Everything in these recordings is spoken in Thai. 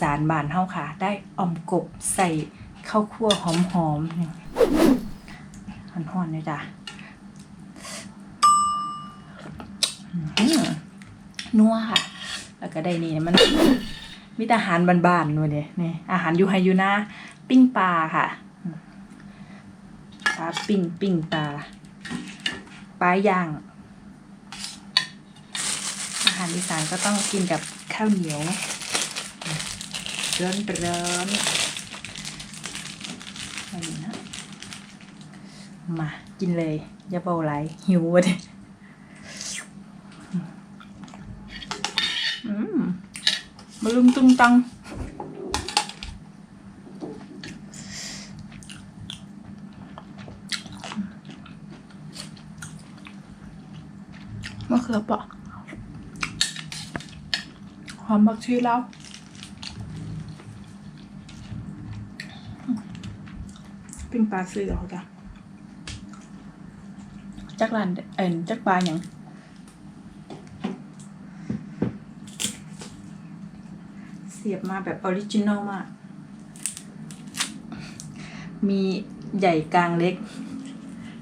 ได้อารอีสานบ้านเฮาค่ะ ได้อ่อมกบใส่ข้าวคั่วหอมๆห่อนๆเลยจ้ะนัวค่ะ แล้วก็ได้นี่มันมีแต่อาหารบ้านๆนู่นนี่นี่อาหารอยู่ไฮยูนะปิ้งปลาค่ะปลาปิ้งปิ้งปลาปลาย่าง อาหารอีสานก็ต้องกินกับข้าวเหนียว ร้อนร้อนๆอันนี้นะมากินเลยอย่าเบาไหลหิววะดิอืมมาลุมตุ้งตัง มะเขือเปราะหอมบักชีแล้วปิ้งปลาซื้อเอาจ้ะจักรานเอ็นจักปลาอย่างเสียบมาแบบออริจินอลมาก มีใหญ่กลางเล็ก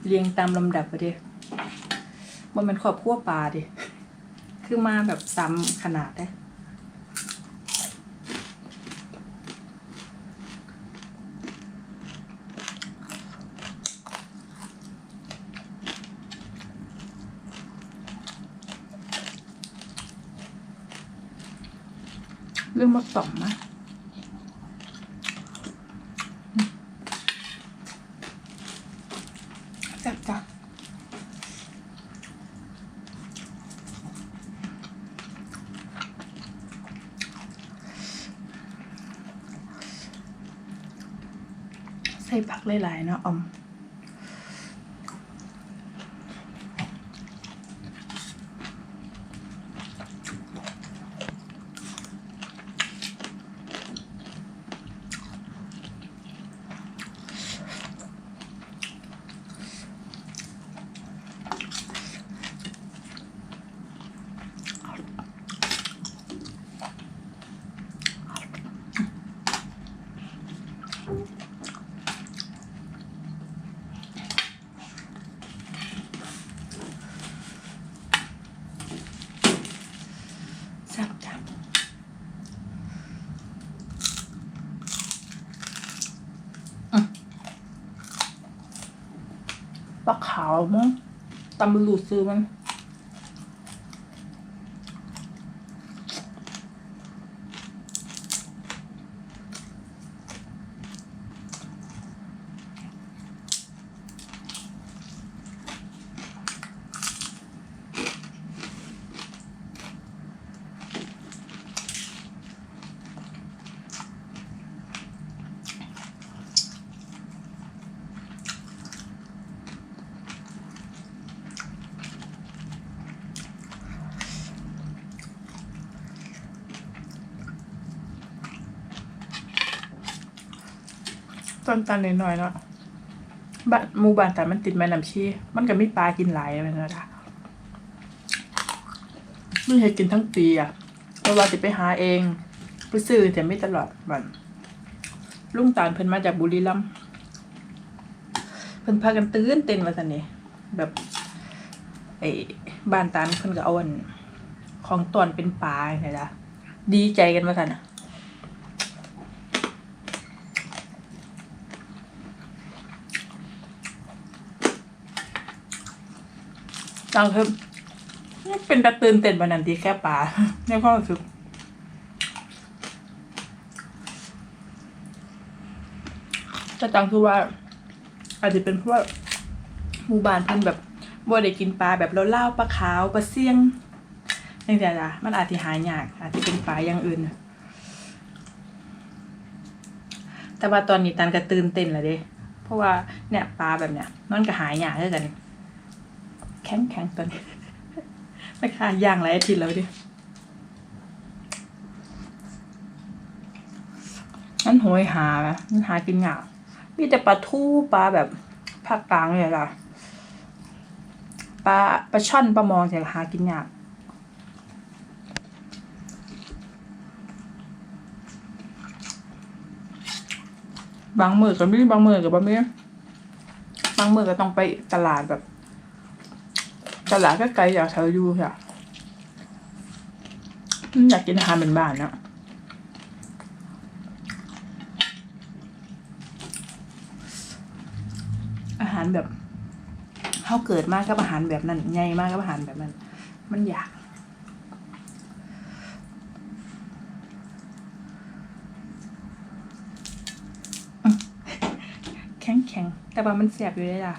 เรียงตามลำดับไปดิมันเป็นขอบขั้วปลาดิ คือมาแบบซ้ำขนาดได้ เรื่องมาสองนะจับจ้ะใส่ผักหลายๆเนาะอม ปลาขาวมั้งตำบลูซื้อมัน ต้นตันหน่อยๆเนาะบ้านหมู่บ้านแต่มันติดแม่น้ำชีมันก็มีปลากินหลายเลยนะจ๊ะไม่ให้กินทั้งปีอะเราว่าจะไปหาเองไปซื้อแต่ไม่ตลอดวันลุงตาลเพิ่นมาจากบุรีรัมย์เพิ่นพากันตื่นเต้นมาสันนี่แบบไอ้บ้านตาลเพิ่นก็เอาอันของตอนเป็นปลาไงจ๊ะดีใจกันมาสันอะ จังคือเป็นตะตื่นเต้นบันนันทีแค่ป่าในความรู้สึกแต่จังคือว่า อาจจะเป็นเพราะว่าหมู่บ้านเพิ่นแบบบ่ได้กินปลาแบบเล่าๆปลาขาวปลาเสี่ยงนี่แต่ละมันอาจจะหายาก อาจจะเป็นปลาอย่างอื่น แต่ว่าตอนนี้ตันก็ตื่นเต้นล้วเด้ เพราะว่าเนี่ยปลาแบบเนี้ยมันก็หายากเท่ากัน แข็งแข็งตัวนี้ราคาอย่างหลายอาทิตย์แล้วดิมันโหยหาไหมมันหากินยากมีแต่ปลาทูปลาแบบภาคกลางเลยล่ะปลาปลาช่อนปลามองแต่หากินยากบางมือก็มีบางมือกับ่มี่บางมือก็ต้องไปตลาดแบบ ตลาดก็ไกลจากแถวอยู่ค่ะอยากกินอาหารเป็นบ้านเนาะอาหารแบบเขาเกิดมากกับอาหารแบบนั้นใหญ่มากกับอาหารแบบนั้น มันอยากแข็งแข็งแต่ว่ามันแสบอยู่เลยล่ะ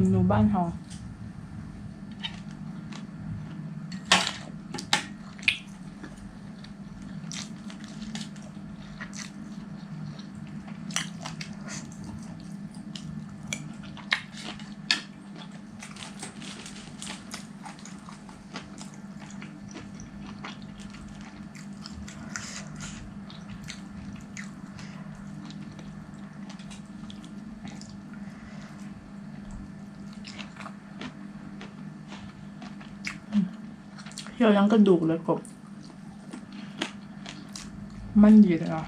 เมนูบ้ เคี่ยวยังกระดูกเลยกบมันดีเลยอะ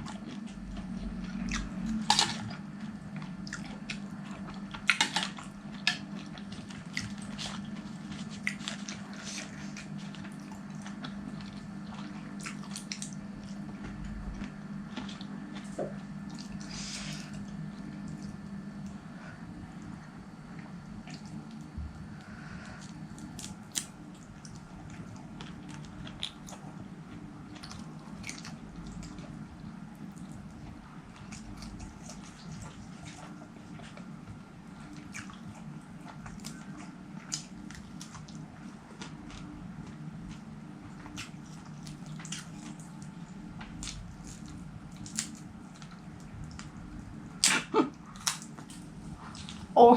โอ้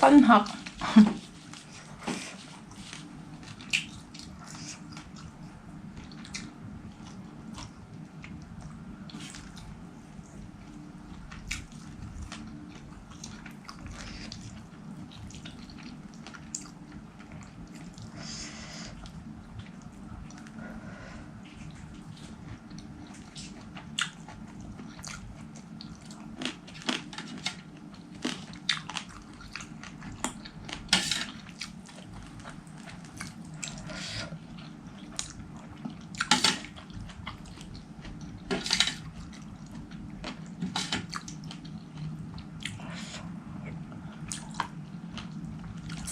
ฟันหัก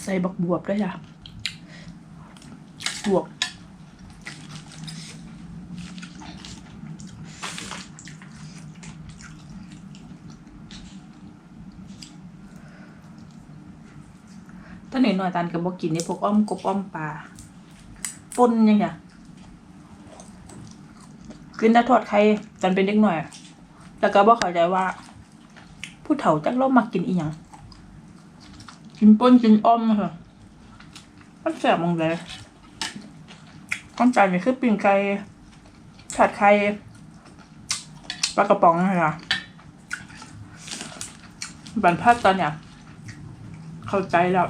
ใส่บักบวบด้วยจ้ะบวบตอนหน่อยๆตันกับบอกกินนี่พวกอ้อมกบอ้อมปลาปนยังไงกินแต่ทอดไข่ตันเป็นเด็กหน่อย แล้วก็บอกเข้าใจว่า ผู้เฒ่าจักเรามักกินอีหยัง กินป่นกินอ้อมค่ะมันแสบมองเลยข้าวจานนี่คือปิ่งไก่ผัดไข่ปลากระป๋องค่ะบันพัดตอนเนี้ยเข้าใจแล้ว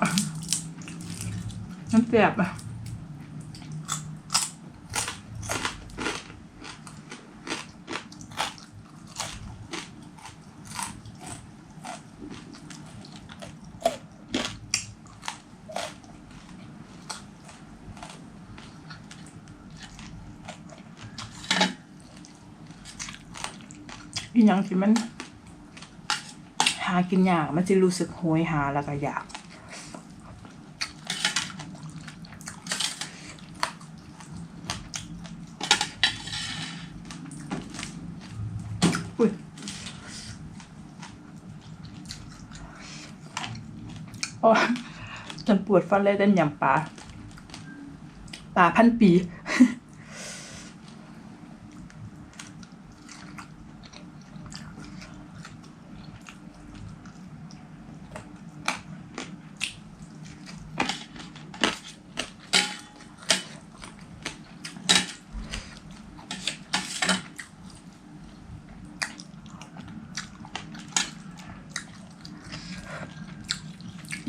มันแสบอะ อีหยังที่มัน หากินยากมันจะรู้สึกโหยหาแล้วก็อยากอุ้ยโอ้ฉันปวดฟันเลยเต้นยำปลาปลาพันปี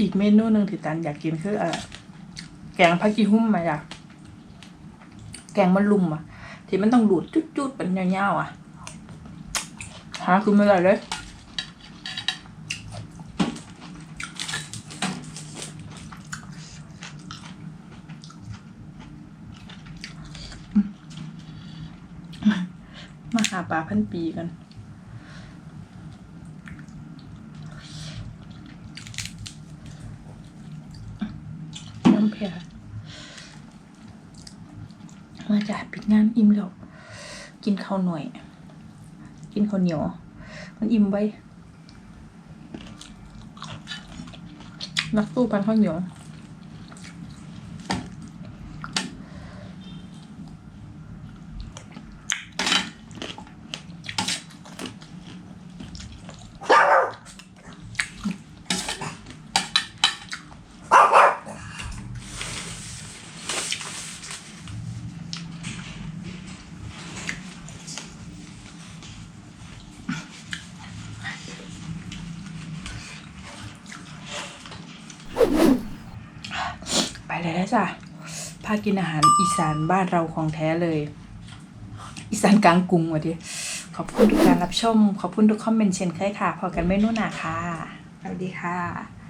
อีกเมนูหนึ่งที่ตันอยากกินคือเออแกงผักกีหุ่มมาอยากแกงมะลุมอะ ที่มันต้องดูดจุดๆเป็นยาวๆอะหาคือไม่ได้เลยมาหาปลาพันปีกัน ค่ะมาจากปิดงานอิ่มแล้วกินข้าวหน่อย กินข้าวเหนียว มันอิ่มไปนักสู้ปันข้าวเหนียว นะจ้ะพากินอาหารอีสานบ้านเราของแท้เลย อีสานกลางกรุงวะดิขอบคุณทุกการรับชม ขอบคุณทุกคอมเมนต์เช่นเคยค่ะ พอกันไม่นู่นน่ะค่ะ สวัสดีค่ะ